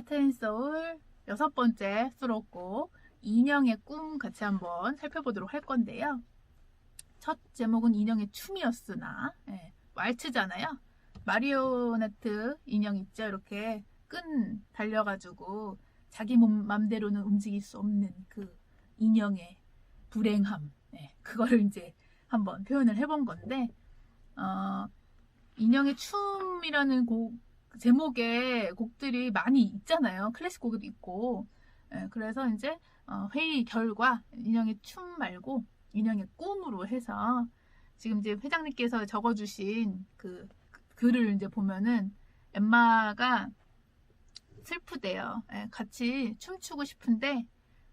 하트앤 소울 여섯 번째 수록곡 인형의 꿈 같이 한번 살펴보도록 할 건데요. 첫 제목은 인형의 춤이었으나 예, 왈츠잖아요. 마리오네트 인형 있죠? 이렇게 끈 달려가지고 자기 몸 맘대로는 움직일 수 없는 그 인형의 불행함 예, 그거를 이제 한번 표현을 해본 건데 어, 인형의 춤이라는 곡 제목의 곡들이 많이 있잖아요. 클래식 곡도 있고. 예, 그래서 이제 어, 회의 결과 인형의 춤 말고 인형의 꿈으로 해서 지금 이제 회장님께서 적어주신 그 글을 이제 보면은 엠마가 슬프대요. 예, 같이 춤추고 싶은데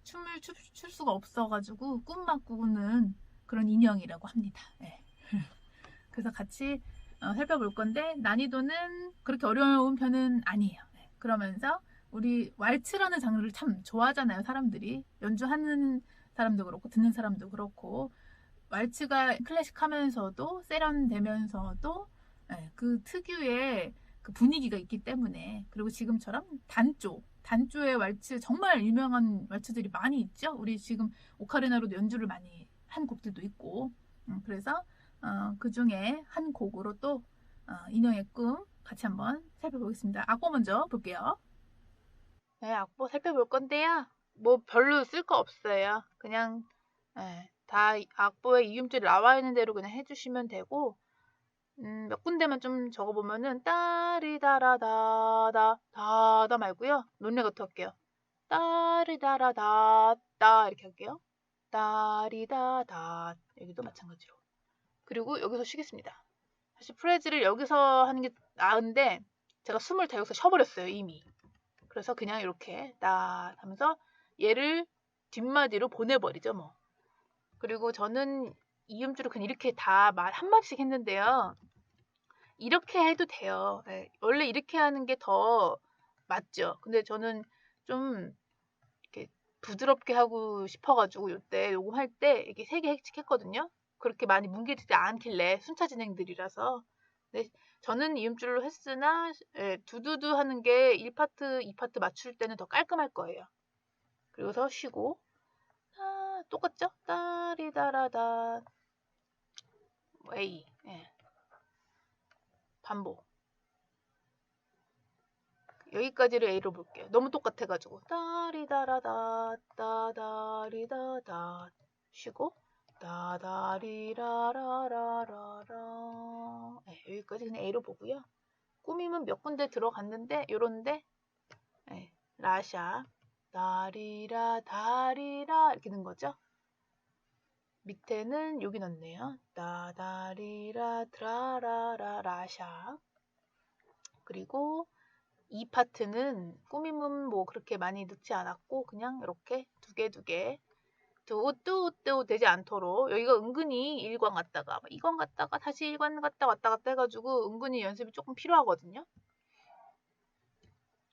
춤을 추, 출 수가 없어가지고 꿈만 꾸는 그런 인형이라고 합니다. 예. 그래서 같이 어, 살펴볼 건데 난이도는 그렇게 어려운 편은 아니에요. 네. 그러면서 우리 왈츠라는 장르를 참 좋아하잖아요. 사람들이 연주하는 사람도 그렇고 듣는 사람도 그렇고 왈츠가 클래식하면서도 세련되면서도 네, 그 특유의 그 분위기가 있기 때문에 그리고 지금처럼 단조 단조의 왈츠 정말 유명한 왈츠들이 많이 있죠. 우리 지금 오카리나로도 연주를 많이 한 곡들도 있고 음, 그래서 어, 그 중에 한 곡으로 또 어, 인형의 꿈 같이 한번 살펴보겠습니다. 악보 먼저 볼게요. 네, 악보 살펴볼 건데요. 뭐 별로 쓸 거 없어요. 그냥 네, 다 악보에 이음줄이 나와 있는 대로 그냥 해주시면 되고 음, 몇 군데만 좀 적어보면은 따리다라다다 다다 말고요. 논리 같은 할게요. 따리다라다다 이렇게 할게요. 따리다다 여기도 마찬가지로. 그리고 여기서 쉬겠습니다. 사실 프레즈를 여기서 하는 게 나은데 제가 숨을 다 여기서 쉬어버렸어요 이미. 그래서 그냥 이렇게 딱 하면서 얘를 뒷마디로 보내버리죠 뭐. 그리고 저는 이음줄을 그냥 이렇게 다 말 한마디씩 했는데요. 이렇게 해도 돼요. 네, 원래 이렇게 하는 게 더 맞죠. 근데 저는 좀 이렇게 부드럽게 하고 싶어가지고 요때 요거 할 때 이게 세개 했거든요. 그렇게 많이 뭉개지지 않길래 순차 진행들이라서 네, 저는 이음줄로 했으나 예, 두두두 하는 게 1파트, 2파트 맞출 때는 더 깔끔할 거예요. 그리고서 쉬고 아, 똑같죠? 따리다라다 A 예. 반복 여기까지를 A로 볼게요. 너무 똑같아가지고 따리다라다 따다리다다 쉬고 따다리라라라라라 네, 여기까지 그냥 A로 보고요. 꾸밈은 몇 군데 들어갔는데 요런데 네, 라샤 다리라 다리라 이렇게 된 거죠. 밑에는 여기 넣네요. 따다리라 드라라라 라샤 그리고 이 파트는 꾸밈은 뭐 그렇게 많이 넣지 않았고 그냥 이렇게 두 개 두개 뚜뚜뚜 되지 않도록 여기가 은근히 1관 갔다가 2관 갔다가 다시 1관 갔다 왔다 갔다 해가지고 은근히 연습이 조금 필요하거든요.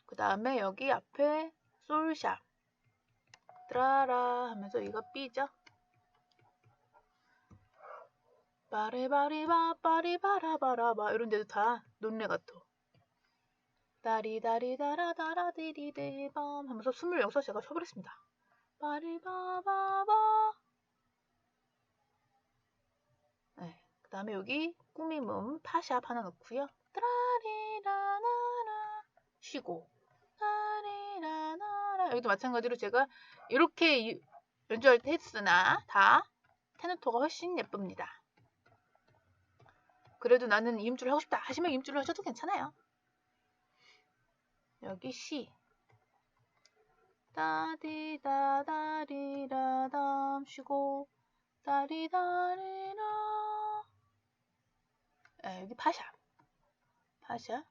그 다음에 여기 앞에 솔샵 드라라 하면서 이거 B죠. 바리바리바 바리바라바라바 이런 데도 다 논레가토 다리다리다라다라디리데밤 하면서 숨을 여기서 제가 쉬어버렸습니다. 바리바바바 네, 그 다음에 여기 꾸미문 파샵 하나 넣고요. 따리라나라 쉬고 따리라나라 여기도 마찬가지로 제가 이렇게 연주할 때 했으나 다 테너토가 훨씬 예쁩니다. 그래도 나는 이음줄 하고 싶다 하시면 이음줄로 하셔도 괜찮아요. 여기 C 따디다 다리라 담 쉬고 따리다리라. 아, 여기 파샤. 파샤.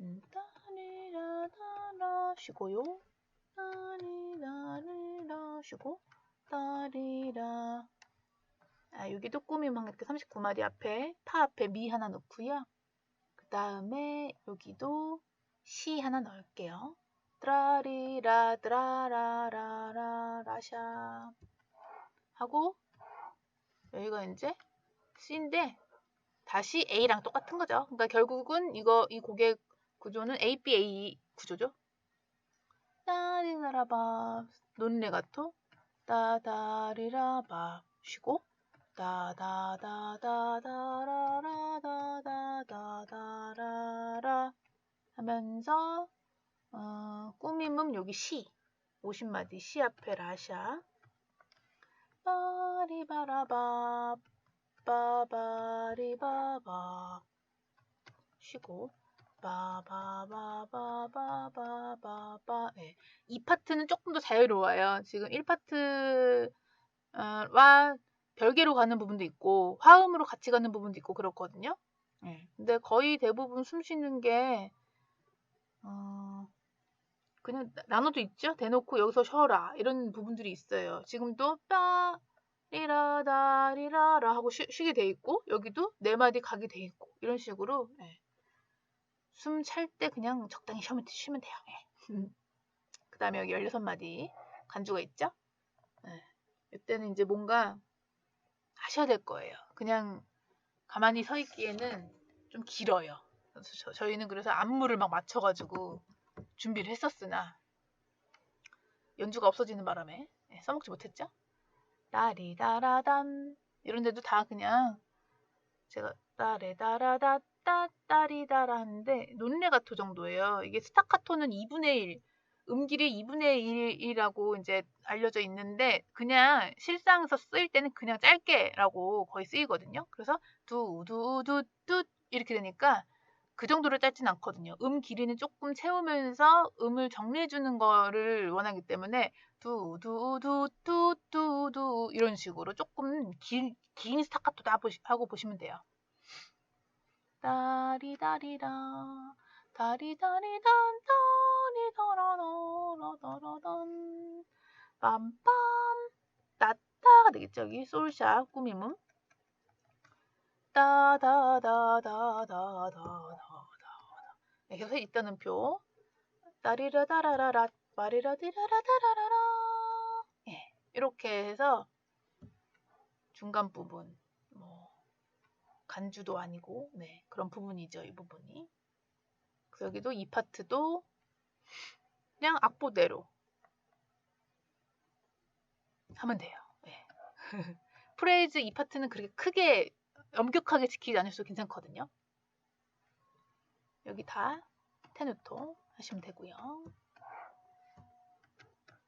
음, 따리라 다라 쉬고요. 따리라리라 쉬고 따리라. 아, 여기도 꾸미만 이렇게 39마디 앞에 파 앞에 미 하나 넣고요. 그 다음에 여기도 시 하나 넣을게요. 드라리라 드라라라라 라샤 하고 여기가 이제 C인데 다시 A랑 똑같은 거죠. 그러니까 결국은 이거 이 곡의 구조는 A, B, A 구조죠. 따리라바 논레가토 따다리라바 쉬고 따다다다다라라다다다다라 하면서 어, 꾸밈음 여기 시 50마디 시 앞에 라샤 바리바라바 바바리바바 쉬고 바바바바바바바바 네. 이 파트는 조금 더 자유로워요. 지금 1파트와 별개로 가는 부분도 있고 화음으로 같이 가는 부분도 있고 그렇거든요. 네. 근데 거의 대부분 숨 쉬는 게 어, 그냥 나눠도 있죠. 대놓고 여기서 쉬어라 이런 부분들이 있어요. 지금도 빠 리라다 리라라 하고 쉬, 쉬게 돼 있고 여기도 네 마디 가게 돼 있고 이런 식으로 네. 숨찰 때 그냥 적당히 쉬면, 쉬면 돼요. 네. 그 다음에 여기 16마디 간주가 있죠. 네. 이때는 이제 뭔가 하셔야 될 거예요. 그냥 가만히 서 있기에는 좀 길어요. 저, 저희는 그래서 안무를 막 맞춰가지고 준비를 했었으나 연주가 없어지는 바람에 네, 써먹지 못했죠. 따리다라단 이런 데도 다 그냥 제가 따레다라다 따따리다라 하는데 논레가토 정도예요. 이게 스타카토는 2분의 1, 음길이 2분의 1이라고 이제 알려져 있는데 그냥 실상에서 쓰일 때는 그냥 짧게라고 거의 쓰이거든요. 그래서 두두두두 이렇게 되니까 그 정도로 짧진 않거든요. 음 길이는 조금 채우면서 음을 정리해 주는 거를 원하기 때문에 두두두두두두 이런 식으로 조금 긴, 긴 스타카토도 하고 보시면 돼요. 다리다리다 다리다리단 다리다라라라라란 빰빰. 따따가 되겠죠? 여기? 솔샤 꾸밈음 따다다다다다다다 네, 계속 있다는 표. 따리라다라라라 마리라디라라다라라 예, 이렇게 해서 중간 부분 뭐 간주도 아니고 네 그런 부분이죠 이 부분이. 그래서 여기도 이 파트도 그냥 악보대로 하면 돼요. 네. 프레이즈 이 파트는 그렇게 크게 엄격하게 지키지 않으셔도 괜찮거든요 여기 다 테누토 하시면 되고요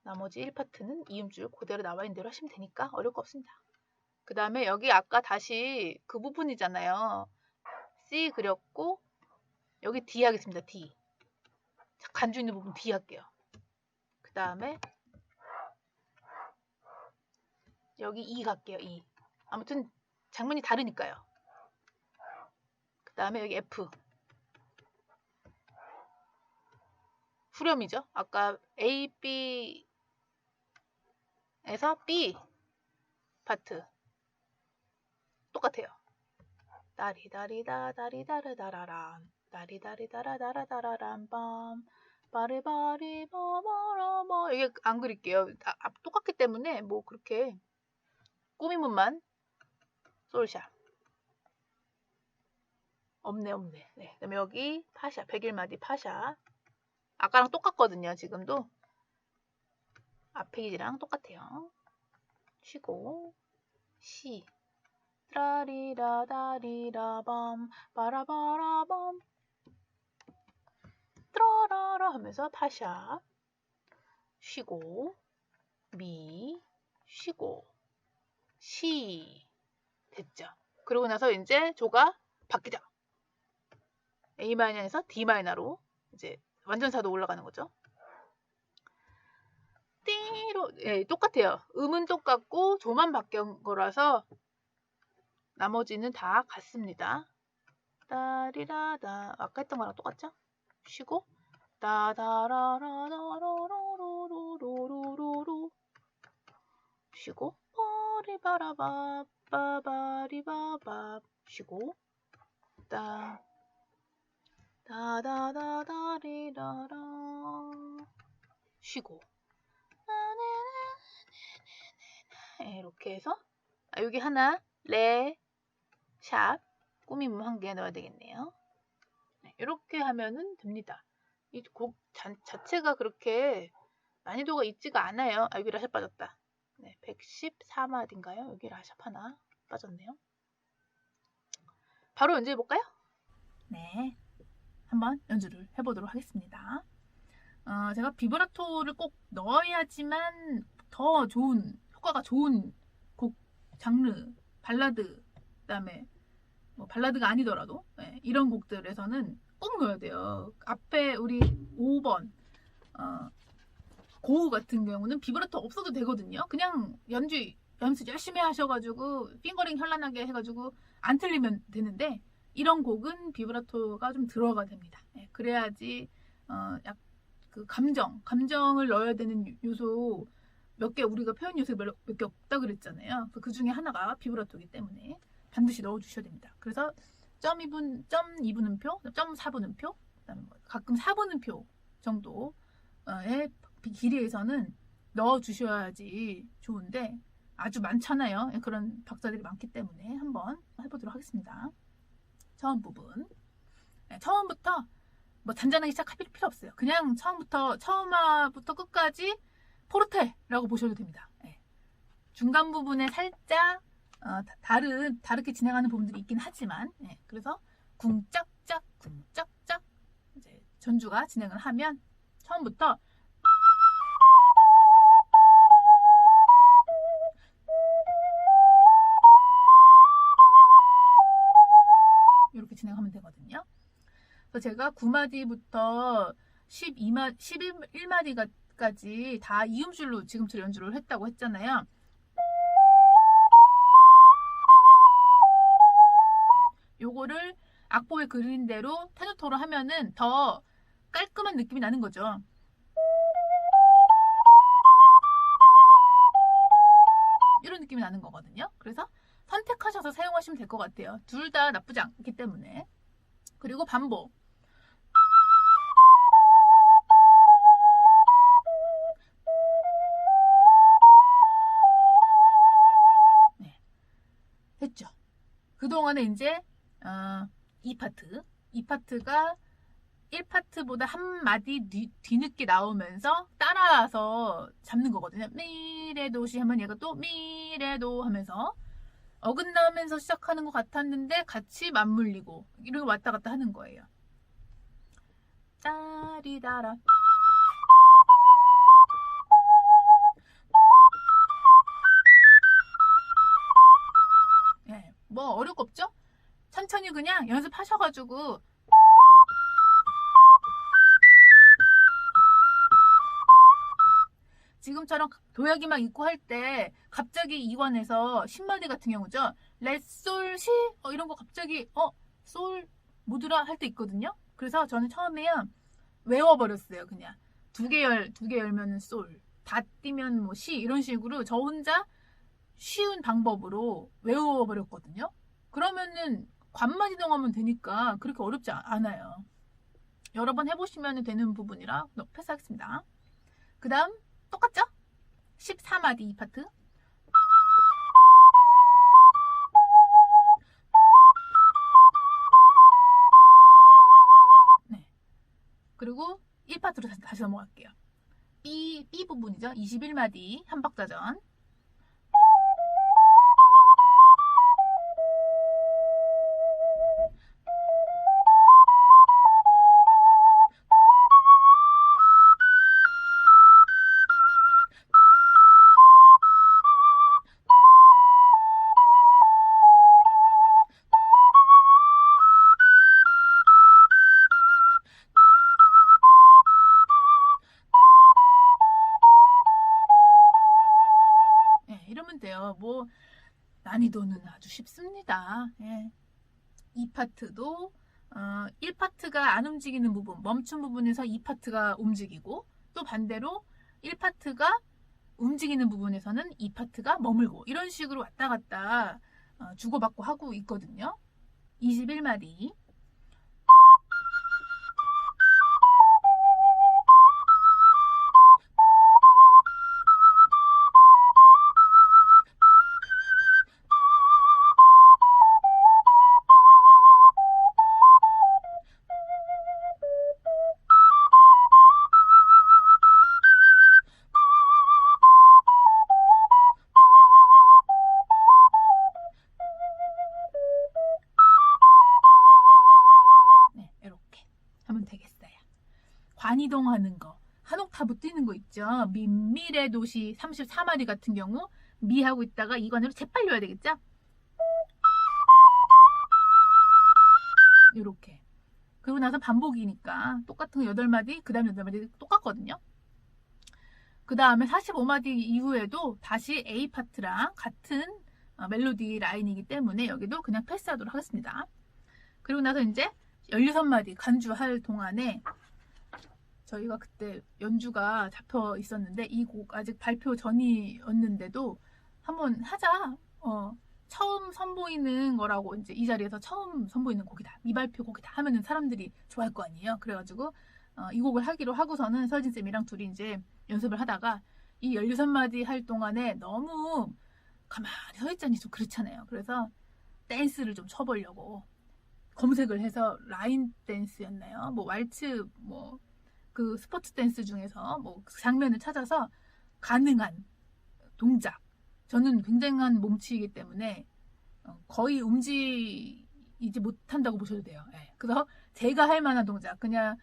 나머지 1파트는 이음줄 그대로 나와 있는 대로 하시면 되니까 어려울 거 없습니다. 그 다음에 여기 아까 다시 그 부분이잖아요. C 그렸고 여기 D 하겠습니다. D. 자, 간주 있는 부분 D 할게요. 그 다음에 여기 E 갈게요. E. 아무튼 장면이 다르니까요. 그 다음에 여기 F. 후렴이죠. 아까 A, B 에서 B 파트 똑같아요. 다리다리다 다리다르다라란 다리다리다라다라다라란 빰 바리바리 바바라바 이게 안 그릴게요. 아, 아, 똑같기 때문에 뭐 그렇게 꾸미문만 솔샷 없네 없네. 네. 그다음에 여기 파샤 101마디 파샤. 아까랑 똑같거든요. 지금도. 앞 페이지랑 똑같아요. 쉬고. 시. 트라리라 다리라 밤. 바라바라 밤. 트라라라 하면서 파샤. 쉬고. 미. 쉬고. 시 됐죠. 그러고 나서 이제 조가 바뀌죠. A 마이너에서 D 마이너로 이제 완전사도 올라가는 거죠. 띠로 예, 똑같아요. 음은 똑같고 조만 바뀐 거라서 나머지는 다 같습니다. 따리라다 아까 했던 거랑 똑같죠? 쉬고 따다라라라라로로로로로로 쉬고 버 리바라바 바바리바바 쉬고 따 다다다다리라라 쉬고 이렇게 해서 아, 여기 하나 레, 샵 꾸밈 한 개 넣어야 되겠네요. 네, 이렇게 하면은 됩니다. 이 곡 자체가 그렇게 난이도가 있지가 않아요. 아, 여기 라샵 빠졌다. 네, 114마디인가요? 여기 라샵 하나 빠졌네요. 바로 연주해 볼까요? 네, 한번 연주를 해보도록 하겠습니다. 어, 제가 비브라토를 꼭 넣어야지만 더 좋은 효과가 좋은 곡 장르 발라드 그다음에 뭐 발라드가 아니더라도 네, 이런 곡들에서는 꼭 넣어야 돼요. 앞에 우리 5번 어, 고우 같은 경우는 비브라토 없어도 되거든요. 그냥 연주 연습 열심히 하셔가지고 핑거링 현란하게 해가지고 안 틀리면 되는데 이런 곡은 비브라토가 좀 들어가 됩니다. 네, 그래야지 어, 약 그 감정, 감정을 넣어야 되는 요소 몇 개 우리가 표현 요소 몇개 없다 그랬잖아요. 그 중에 하나가 비브라토이기 때문에 반드시 넣어 주셔야 됩니다. 그래서 점 2분, 점 2분음표, 점 4분음표, 그다음에 뭐 가끔 4분음표 정도의 길이에서는 넣어 주셔야지 좋은데 아주 많잖아요. 그런 박자들이 많기 때문에 한번 해보도록 하겠습니다. 처음 부분. 네, 처음부터 뭐 잔잔하게 시작할 필요 없어요. 그냥 처음부터 처음화부터 끝까지 포르테라고 보셔도 됩니다. 네. 중간 부분에 살짝 어, 다른 다르게 진행하는 부분들이 있긴 하지만 네. 그래서 궁짝짝 궁짝짝 이제 전주가 진행을 하면 처음부터 제가 9마디부터 12마, 11마디까지 다 이음줄로 지금처럼 연주를 했다고 했잖아요. 요거를 악보에 그린 대로 테너토로 하면은 더 깔끔한 느낌이 나는 거죠. 이런 느낌이 나는 거거든요. 그래서 선택하셔서 사용하시면 될 것 같아요. 둘 다 나쁘지 않기 때문에. 그리고 반복. 됐죠. 그동안에 이제 어, 이 파트, 이 파트가 1파트보다 한 마디 뒤, 뒤늦게 나오면서 따라서 잡는 거거든요. 미래도시 하면 얘가 또 미래도 하면서 어긋나면서 시작하는 것 같았는데 같이 맞물리고 이렇게 왔다 갔다 하는 거예요. 짜리다라 뭐거 없죠? 천천히 그냥 연습하셔가지고 지금처럼 도약이 막 있고 할 때 갑자기 이관에서 10마디 같은 경우죠. 레솔 시 어, 이런 거 갑자기 어 솔 뭐더라 할 때 있거든요. 그래서 저는 처음에요 외워버렸어요. 그냥 두 개 열 두 개 열면은 솔, 다 띄면 뭐 시 이런 식으로 저 혼자 쉬운 방법으로 외워버렸거든요. 그러면은 관만 이동하면 되니까 그렇게 어렵지 않아요. 여러 번 해보시면 되는 부분이라 패스하겠습니다. 그 다음 똑같죠? 14마디 이 파트. 네. 그리고 1파트로 다시 넘어갈게요. B, B 부분이죠. 21마디 한 박자 전. 난이도는 아주 쉽습니다. 예. 이 파트도 어, 1파트가 안 움직이는 부분, 멈춘 부분에서 2파트가 움직이고 또 반대로 1파트가 움직이는 부분에서는 2파트가 머물고 이런 식으로 왔다 갔다 어, 주고받고 하고 있거든요. 21마디 반이동하는 거. 한 옥타브 뛰는 거 있죠. 민밀의 도시 34마디 같은 경우 미 하고 있다가 이관으로 재빨려야 되겠죠? 이렇게. 그리고 나서 반복이니까 똑같은 거 8마디, 그 다음 8마디 똑같거든요. 그 다음에 45마디 이후에도 다시 A 파트랑 같은 어, 멜로디 라인이기 때문에 여기도 그냥 패스하도록 하겠습니다. 그리고 나서 이제 16마디 간주할 동안에 저희가 그때 연주가 잡혀 있었는데 이 곡 아직 발표 전이었는데도 한번 하자. 어, 처음 선보이는 거라고 이제 이 자리에서 처음 선보이는 곡이다. 미발표 곡이다 하면은 사람들이 좋아할 거 아니에요. 그래가지고 어, 이 곡을 하기로 하고서는 서진 쌤이랑 둘이 이제 연습을 하다가 이 16마디 할 동안에 너무 가만히 서 있자니 좀 그렇잖아요. 그래서 댄스를 좀 쳐보려고 검색을 해서 라인 댄스였나요? 뭐 왈츠 뭐 그 스포츠 댄스 중에서 뭐그 장면을 찾아서 가능한 동작. 저는 굉장한 몸치이기 때문에 어, 거의 움직이지 못한다고 보셔도 돼요. 예. 그래서 제가 할 만한 동작 그냥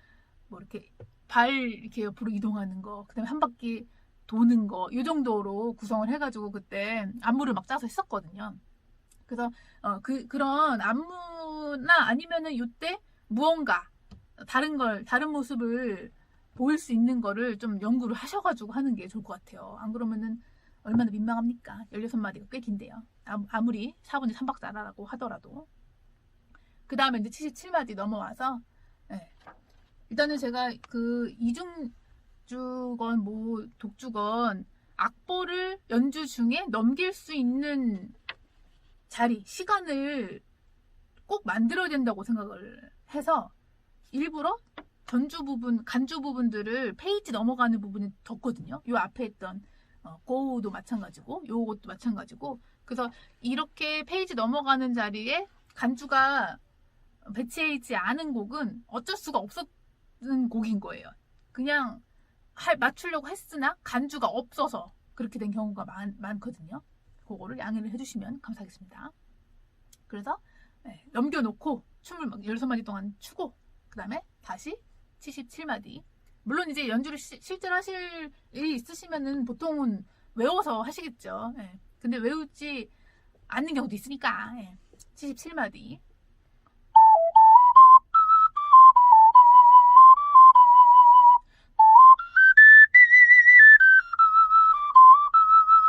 뭐 이렇게 발 이렇게 옆으로 이동하는 거, 그다음에 한 바퀴 도는 거, 이 정도로 구성을 해가지고 그때 안무를 막 짜서 했었거든요. 그래서 어, 그 그런 안무나 아니면은 이때 무언가 다른 걸 다른 모습을 보일 수 있는 거를 좀 연구를 하셔가지고 하는 게 좋을 것 같아요. 안 그러면은 얼마나 민망합니까? 16마디가 꽤 긴데요. 아무- 아무리 4분의 3박자 라고 하더라도. 그 다음에 이제 77마디 넘어와서, 예. 일단은 제가 그 이중주건 뭐 독주건 악보를 연주 중에 넘길 수 있는 자리, 시간을 꼭 만들어야 된다고 생각을 해서 일부러 전주 부분, 간주 부분들을 페이지 넘어가는 부분이 뒀거든요. 요 앞에 있던 어, 고우도 마찬가지고 요것도 마찬가지고 그래서 이렇게 페이지 넘어가는 자리에 간주가 배치해 있지 않은 곡은 어쩔 수가 없었는 곡인 거예요. 그냥 할, 맞추려고 했으나 간주가 없어서 그렇게 된 경우가 많, 많거든요. 그거를 양해를 해주시면 감사하겠습니다. 그래서 네, 넘겨놓고 춤을 막 16마디 동안 추고 그 다음에 다시 77마디 물론 이제 연주를 시- 실제로 하실 일이 있으시면은 보통은 외워서 하시겠죠. 예. 근데 외우지 않는 경우도 있으니까. 예. 77마디.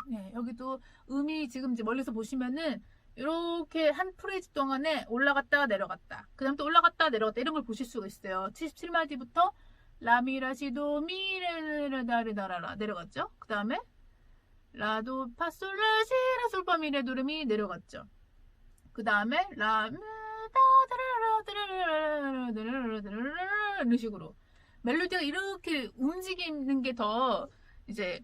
네, 여기도 음이 지금 이제 멀리서 보시면은 이렇게 한 프레이즈 동안에 올라갔다가 내려갔다. 그 다음 또 올라갔다가 내려갔다 이런 걸 보실 수가 있어요. 77마디부터 라미라시도 미레레다르다라라 내려갔죠. 그 다음에 라도 파솔라시라 솔파미레 도르미 내려갔죠. 그 다음에 라메다드르르드르르드르르 이런 식으로 멜로디가 이렇게 움직이는 게 더 이제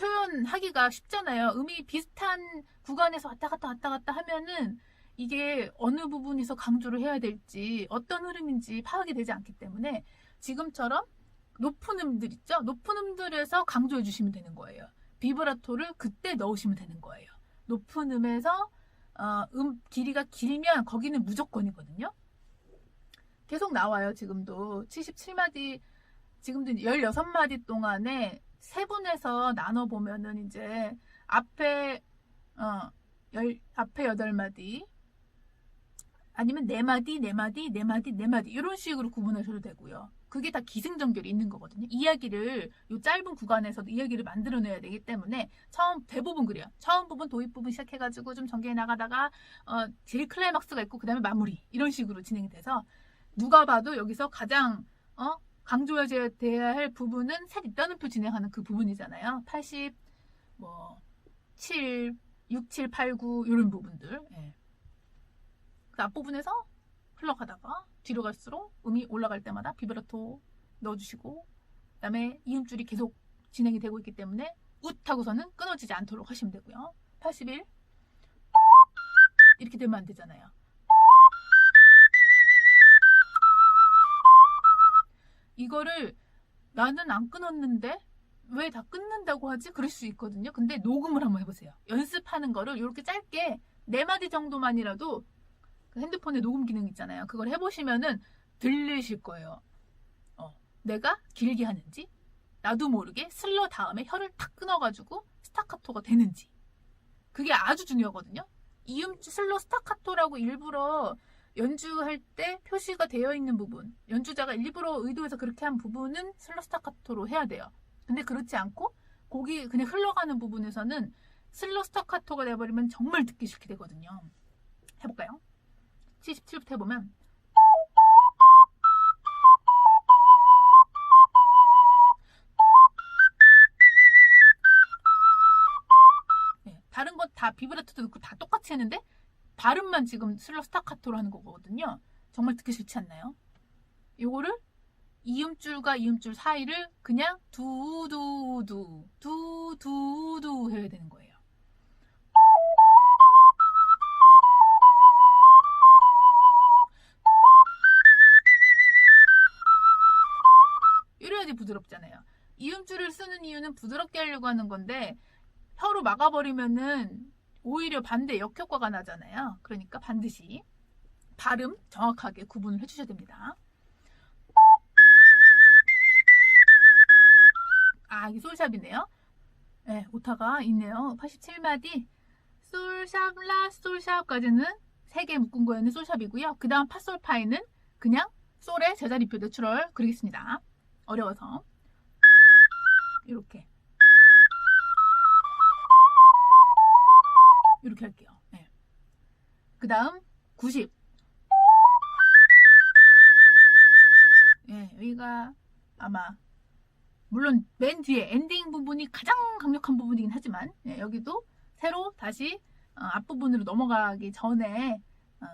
표현하기가 쉽잖아요. 음이 비슷한 구간에서 왔다 갔다 왔다 갔다 하면은 이게 어느 부분에서 강조를 해야 될지 어떤 흐름인지 파악이 되지 않기 때문에 지금처럼 높은 음들 있죠? 높은 음들에서 강조해 주시면 되는 거예요. 비브라토를 그때 넣으시면 되는 거예요. 높은 음에서 어, 음 길이가 길면 거기는 무조건이거든요. 계속 나와요. 지금도 77마디 지금도 16마디 동안에 세 분에서 나눠 보면은 이제 앞에 어, 열, 앞에 8마디 아니면 네 마디, 네 마디, 네 마디, 네 마디 이런 식으로 구분하셔도 되고요. 그게 다 기승전결이 있는 거거든요. 이야기를 이 짧은 구간에서도 이야기를 만들어내야 되기 때문에 처음 대부분 그래요. 처음 부분 도입 부분 시작해가지고 좀 전개해 나가다가 어, 제일 클라이막스가 있고 그 다음에 마무리 이런 식으로 진행이 돼서 누가 봐도 여기서 가장 어, 강조해야 할 부분은 셋 있다는 표 진행하는 그 부분이잖아요. 80, 뭐 7, 6, 7, 8, 9 이런 부분들. 예. 그 앞부분에서 흘러가다가 뒤로 갈수록 음이 올라갈 때마다 비브라토 넣어주시고 그 다음에 이음줄이 계속 진행이 되고 있기 때문에 웃 하고서는 끊어지지 않도록 하시면 되고요. 81 이렇게 되면 안 되잖아요. 이거를 나는 안 끊었는데 왜 다 끊는다고 하지? 그럴 수 있거든요. 근데 녹음을 한번 해보세요. 연습하는 거를 이렇게 짧게 네 마디 정도만이라도 그 핸드폰에 녹음 기능 있잖아요. 그걸 해보시면은 들리실 거예요. 어, 내가 길게 하는지 나도 모르게 슬러 다음에 혀를 탁 끊어가지고 스타카토가 되는지 그게 아주 중요하거든요. 이음 슬러 스타카토라고 일부러 연주할 때 표시가 되어 있는 부분 연주자가 일부러 의도해서 그렇게 한 부분은 슬러 스타카토로 해야 돼요. 근데 그렇지 않고 곡이 그냥 흘러가는 부분에서는 슬러 스타카토가 돼버리면 정말 듣기 싫게 되거든요. 해볼까요? 77부터 해보면 네, 다른 건 다 비브라토도 넣고 다 똑같이 했는데 발음만 지금 슬러 스타카토로 하는 거거든요. 정말 듣기 싫지 않나요? 요거를 이음줄과 이음줄 사이를 그냥 두두두 두두두 해야 되는 거예요. 이래야지 부드럽잖아요. 이음줄을 쓰는 이유는 부드럽게 하려고 하는 건데 혀로 막아버리면은 오히려 반대 역효과가 나잖아요. 그러니까 반드시 발음 정확하게 구분을 해주셔야 됩니다. 아, 이 솔샵이네요. 네, 오타가 있네요. 87마디 솔샵 라 솔샵까지는 3개 묶은 거에는 솔샵이고요. 그 다음 파솔파이는 그냥 솔의 제자리표 내추럴 그리겠습니다. 어려워서 이렇게 이렇게 할게요. 네. 그 다음 90 예, 여기가 아마 물론 맨 뒤에 엔딩 부분이 가장 강력한 부분이긴 하지만 예, 여기도 새로 다시 어, 앞부분으로 넘어가기 전에 어,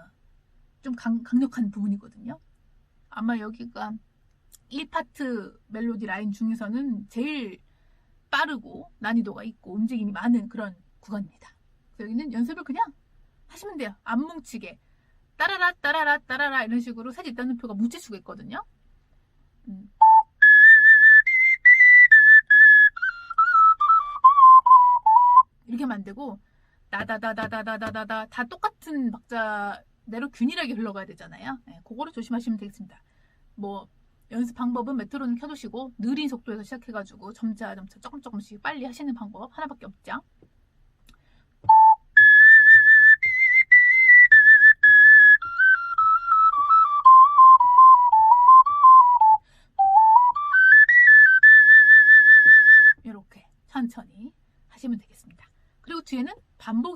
좀 강, 강력한 부분이거든요. 아마 여기가 1파트 멜로디 라인 중에서는 제일 빠르고 난이도가 있고 움직임이 많은 그런 구간입니다. 여기는 연습을 그냥 하시면 돼요. 안 뭉치게 따라라 따라라 따라라 이런 식으로 사실 있다는 표가 뭉칠 수가 있거든요. 음. 이렇게 만들고 나다다다다다다다 다 똑같은 박자대로 균일하게 흘러가야 되잖아요. 네, 그거를 조심하시면 되겠습니다. 뭐 연습 방법은 메트로놈 켜두시고 느린 속도에서 시작해가지고 점차 점차 조금 조금씩 빨리 하시는 방법 하나밖에 없죠.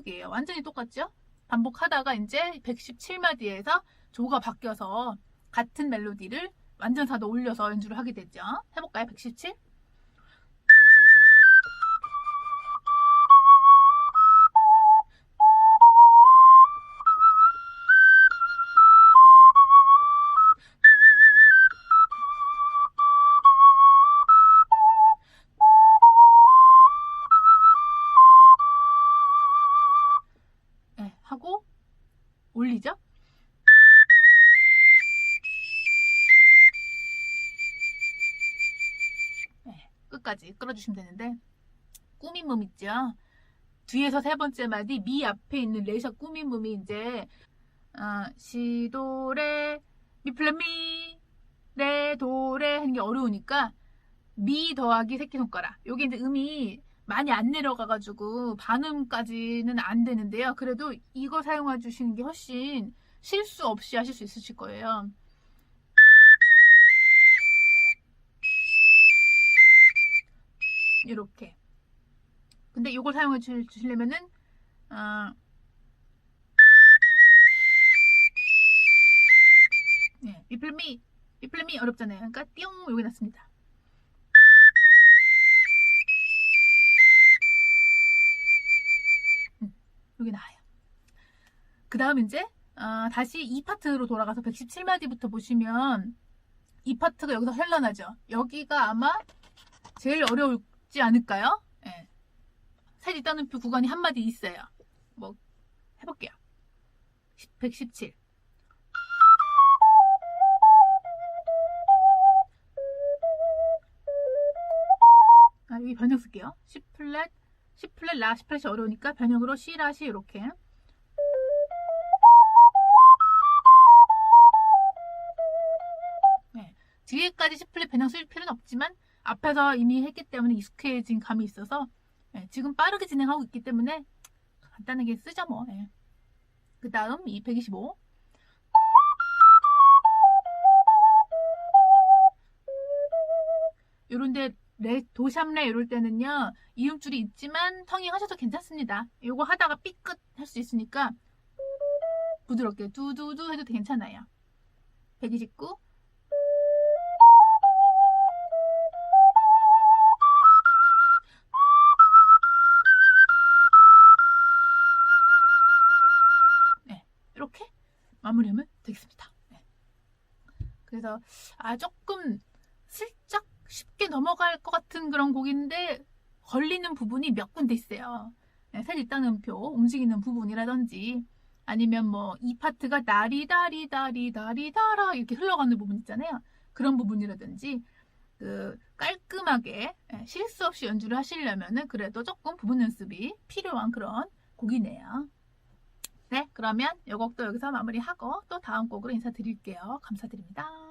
반복이에요. 완전히 똑같죠? 반복하다가 이제 117마디에서 조가 바뀌어서 같은 멜로디를 완전 사도 올려서 연주를 하게 되죠. 해볼까요? 117? 끝까지 끌어주시면 되는데 꾸민 몸 있죠. 뒤에서 세 번째 마디 미 앞에 있는 레이셔 꾸민 몸이 이제 어, 시도레 미플레미 레 도레 하는 게 어려우니까 미 더하기 새끼손가락 요게 이제 음이 많이 안 내려가가지고 반음까지는 안 되는데요. 그래도 이거 사용해 주시는 게 훨씬 실수 없이 하실 수 있으실 거예요. 이렇게. 근데 이걸 사용해 주- 주시려면은 어, 네, 미플미 미플미 어렵잖아요. 그러니까 띠용 여기 났습니다. 여기 나와요. 그 다음 이제 어, 다시 2파트로 돌아가서 117마디부터 보시면 이 파트가 여기서 현란하죠. 여기가 아마 제일 어려울 지 않을까요? 예. 살 있다는 표 구간이 한 마디 있어요. 뭐 해볼게요. 117. 아, 여기 변형 쓸게요. C 플랫, C 플랫, 라, C 플랫이 어려우니까 변형으로 C, 라, C 이렇게. 네. 뒤에까지 시플릿 배낭 쓸 필요는 없지만 앞에서 이미 했기 때문에 익숙해진 감이 있어서 예, 지금 빠르게 진행하고 있기 때문에 간단하게 쓰죠 뭐. 그 다음 이 125. 요런데 레, 도샵레 이럴 때는요 이음줄이 있지만 텅잉 하셔도 괜찮습니다. 요거 하다가 삐끗 할 수 있으니까 부드럽게 두두두 해도 괜찮아요. 129 그래서 아 조금 슬쩍 쉽게 넘어갈 것 같은 그런 곡인데 걸리는 부분이 몇 군데 있어요. 네, 셀 일단 음표 움직이는 부분이라든지 아니면 뭐 이 파트가 나리다리다리 다리다라 이렇게 흘러가는 부분 있잖아요. 그런 부분이라든지 그 깔끔하게 예, 실수 없이 연주를 하시려면은 그래도 조금 부분 연습이 필요한 그런 곡이네요. 네, 그러면 이 곡도 여기서 마무리하고 또 다음 곡으로 인사드릴게요. 감사드립니다.